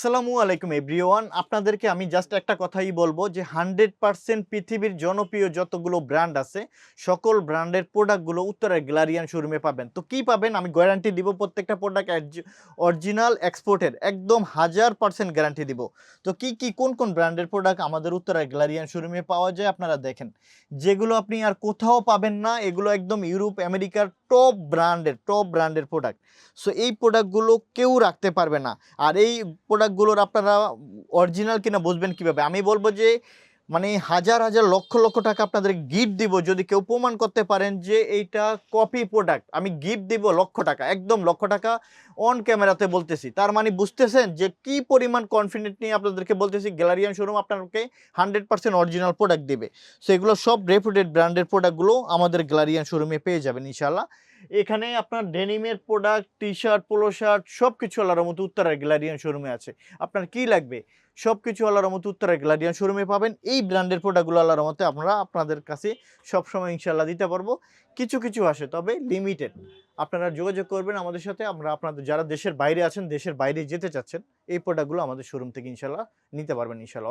আসসালামু আলাইকুম এভরিওয়ান। আপনাদেরকে আমি জাস্ট একটা কথাই বলব যে হান্ড্রেড পার্সেন্ট পৃথিবীর জনপ্রিয় যতগুলো ব্র্যান্ড আছে, সকল ব্র্যান্ডের প্রোডাক্টগুলো উত্তরের গ্লারিয়ান শোরুমে পাবেন। তো কি পাবেন? আমি গ্যারান্টি দিব প্রত্যেকটা প্রোডাক্ট অরিজিনাল এক্সপোর্টের একদম হাজার পার্সেন্ট গ্যারান্টি দিব। তো কি কি, কোন কোন ব্র্যান্ডের প্রোডাক্ট আমাদের উত্তরের গ্লারিয়ান শোরুমে পাওয়া যায় আপনারা দেখেন। যেগুলো আপনি আর কোথাও পাবেন না, এগুলো একদম ইউরোপ, আমেরিকার টপ ব্র্যান্ডের টপ ব্র্যান্ডের প্রোডাক্ট সো এই প্রোডাক্টগুলো কেউ রাখতে পারবে না। আর এই প্রোডাক্টগুলোর আপনারা অরিজিনাল কিনা বুঝবেন কীভাবে? আমি বলব যে মানে হাজার হাজার, লক্ষ লক্ষ টাকা আপনাদের গিফট দিব যদি কেউ প্রমাণ করতে পারেন যে এইটা কপি প্রোডাক্ট আমি গিফট দিব লক্ষ টাকা, একদম লক্ষ টাকা অন ক্যামেরাতে বলতেছি। তার মানে বুঝতেছেন যে কি পরিমাণ কনফিডেন্ট নিয়ে আপনাদেরকে বলতেছি গ্যালারিয়ান শোরুম আপনাকে হান্ড্রেড পার্সেন্ট অরিজিনাল প্রোডাক্ট দেবে। সো এগুলো সব রেপুটেড ব্র্যান্ডের প্রোডাক্টগুলো আমাদের গ্যালারিয়ান শোরুমে পেয়ে যাবেন ইনশাল্লাহ এখানে আপনার ডেনিমের product T shirt polo shirt সব কিছু আল্লাহর মতো উত্তরের গ্যালারিয়ান শোরুমে আছে। আপনার কি লাগবে? সব কিছু আল্লাহর মতো উত্তরের গ্যালারিয়ান শোরুমে পাবেন। এই ব্র্যান্ডের প্রোডাক্টগুলো আল্লাহর মতে আমরা আপনাদের কাছে সবসময় ইনশাল্লাহ দিতে পারব। কিছু কিছু আসে, তবে লিমিটেড আপনারা যোগাযোগ করবেন আমাদের সাথে। আমরা আপনাদের, যারা দেশের বাইরে আছেন, দেশের বাইরে যেতে চাচ্ছেন, এই প্রোডাক্টগুলো আমাদের শোরুম থেকে ইনশাল্লাহ নিতে পারবেন ইনশাল্লাহ